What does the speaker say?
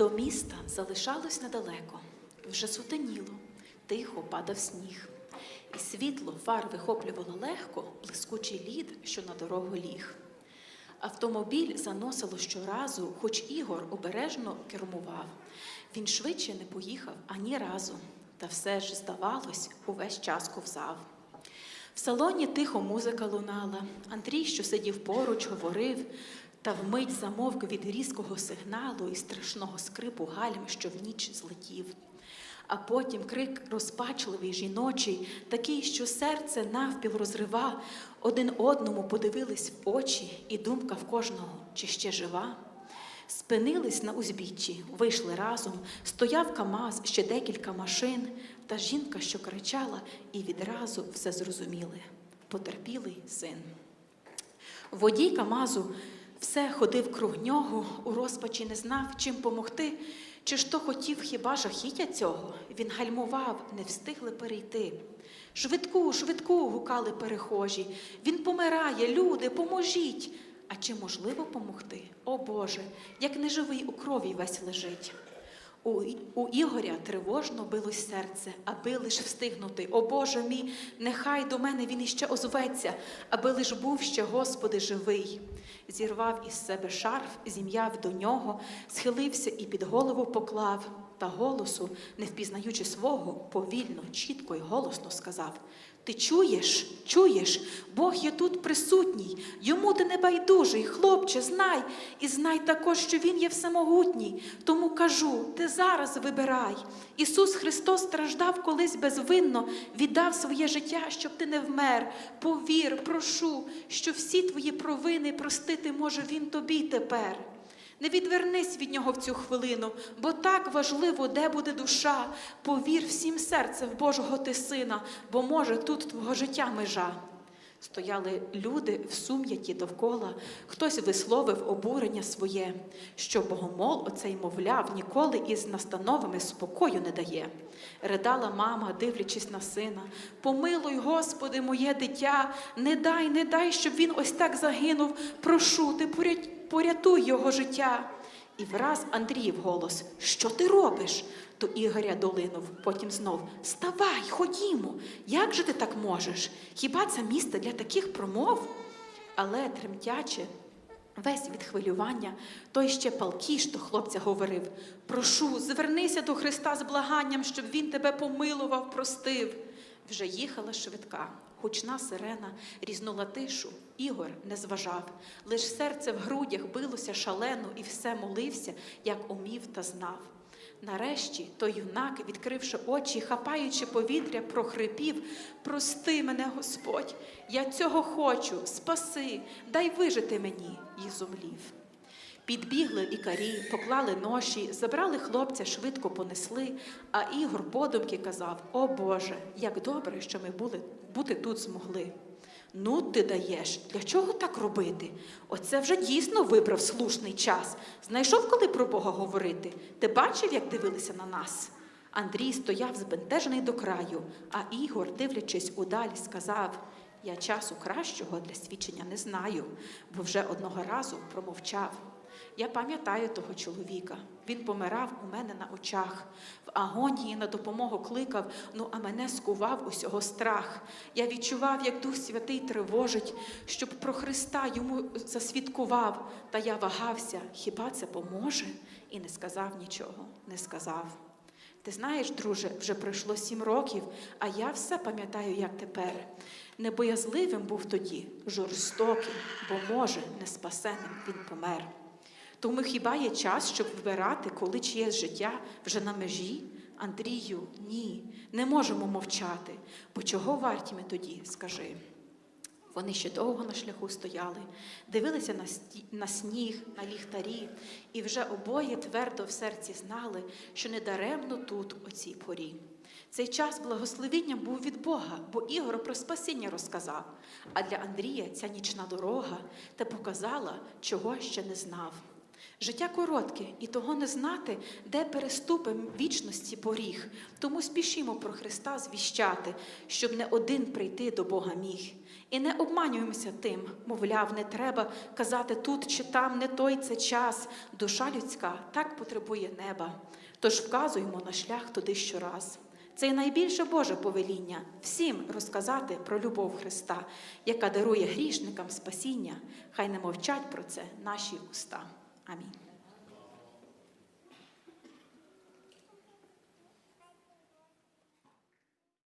До міста залишалось недалеко, вже сутеніло, тихо падав сніг, і світло фар вихоплювало легко блискучий лід, що на дорогу ліг. Автомобіль заносило щоразу, хоч Ігор обережно кермував. Він швидше не поїхав ані разу, та все ж, здавалось, увесь час ковзав. В салоні тихо музика лунала. Андрій, що сидів поруч, говорив, та вмить замовк від різкого сигналу і страшного скрипу гальм, що в ніч злетів. А потім крик розпачливий жіночий, такий, що серце навпіл розрива, один одному подивились в очі, і думка в кожного, чи ще жива. Спинились на узбіччі, вийшли разом, стояв КАМАЗ, ще декілька машин, та жінка, що кричала, і відразу все зрозуміли. Потерпілий син. Водій КАМАЗу все ходив круг нього, у розпачі не знав, чим помогти, чи ж то хотів хіба жахіття цього. Він гальмував, не встигли перейти. Швидку, швидку, гукали перехожі. Він помирає, люди, поможіть. А чи можливо помогти? О Боже, як неживий у крові весь лежить. У, Ігоря тривожно билось серце, аби лиш встигнути. О Боже мій, нехай до мене він іще озветься, аби лиш був ще Господи живий. Зірвав із себе шарф, зім'яв до нього, схилився і під голову поклав, та голосу, не впізнаючи свого, повільно, чітко й голосно сказав: Ти чуєш, чуєш, Бог є тут присутній, йому ти не байдужий, хлопче, знай, і знай також, що Він є всемогутній. Тому кажу, ти зараз вибирай. Ісус Христос страждав колись безвинно, віддав своє життя, щоб ти не вмер. Повір, прошу, що всі твої провини простити може Він тобі тепер. Не відвернись від нього в цю хвилину, бо так важливо, де буде душа. Повір всім серцем в Божого ти сина, бо може тут твого життя межа. Стояли люди в сум'яті довкола, хтось висловив обурення своє, що богомол оцей мовляв ніколи із настановами спокою не дає. Ридала мама, дивлячись на сина. Помилуй, Господи, моє дитя, не дай, не дай, щоб він ось так загинув. Прошу, ти поря- порятуй його життя. І враз Андріїв голос: Що ти робиш? То Ігоря долинув, потім знов Ставай, ходімо. Як же ти так можеш? Хіба це місце для таких промов? Але тремтяче, весь від хвилювання, той ще палкіш до хлопця говорив: Прошу, звернися до Христа з благанням, щоб він тебе помилував, простив. Вже їхала швидка, гучна сирена різнула тишу. Ігор не зважав, лиш серце в грудях билося шалено і все молився, як умів та знав. Нарешті той юнак, відкривши очі, хапаючи повітря, прохрипів: Прости мене, Господь, я цього хочу, спаси, дай вижити мені, і зумлів. Підбігли лікарі, поклали ноші, забрали хлопця, швидко понесли. А Ігор подумки казав: О Боже, як добре, що ми були, бути тут змогли. Ну, ти даєш, для чого так робити? Оце вже дійсно вибрав слушний час. Знайшов, коли про Бога говорити. Ти бачив, як дивилися на нас? Андрій стояв збентежений до краю, а Ігор, дивлячись удаль, сказав: Я часу кращого для свідчення не знаю, бо вже одного разу промовчав. Я пам'ятаю того чоловіка. Він помирав у мене на очах. В агонії на допомогу кликав, ну а мене скував усього страх. Я відчував, як Дух Святий тривожить, щоб про Христа йому засвідкував. Та я вагався, хіба це поможе? І не сказав нічого, не сказав. Ти знаєш, друже, вже пройшло сім років, а я все пам'ятаю, як тепер. Небоязливим був тоді, жорстоким, бо може, неспасенним він помер. Тому хіба є час, щоб вибирати, коли чиєсь життя вже на межі? Андрію, ні, не можемо мовчати. Бо чого варті ми тоді, скажи? Вони ще довго на шляху стояли, дивилися на, сті- на сніг, на ліхтарі, і вже обоє твердо в серці знали, що недаремно тут, о цій порі. Цей час благословінням був від Бога, бо Ігор про спасіння розказав. А для Андрія ця нічна дорога те показала, чого ще не знав. Життя коротке, і того не знати, де переступим вічності поріг. Тому спішімо про Христа звіщати, щоб не один прийти до Бога міг. І не обманюємося тим, мовляв, не треба казати тут чи там, не той це час. Душа людська так потребує неба. Тож вказуємо на шлях туди щораз. Це найбільше Боже повеління всім розказати про любов Христа, яка дарує грішникам спасіння. Хай не мовчать про це наші уста. Amén.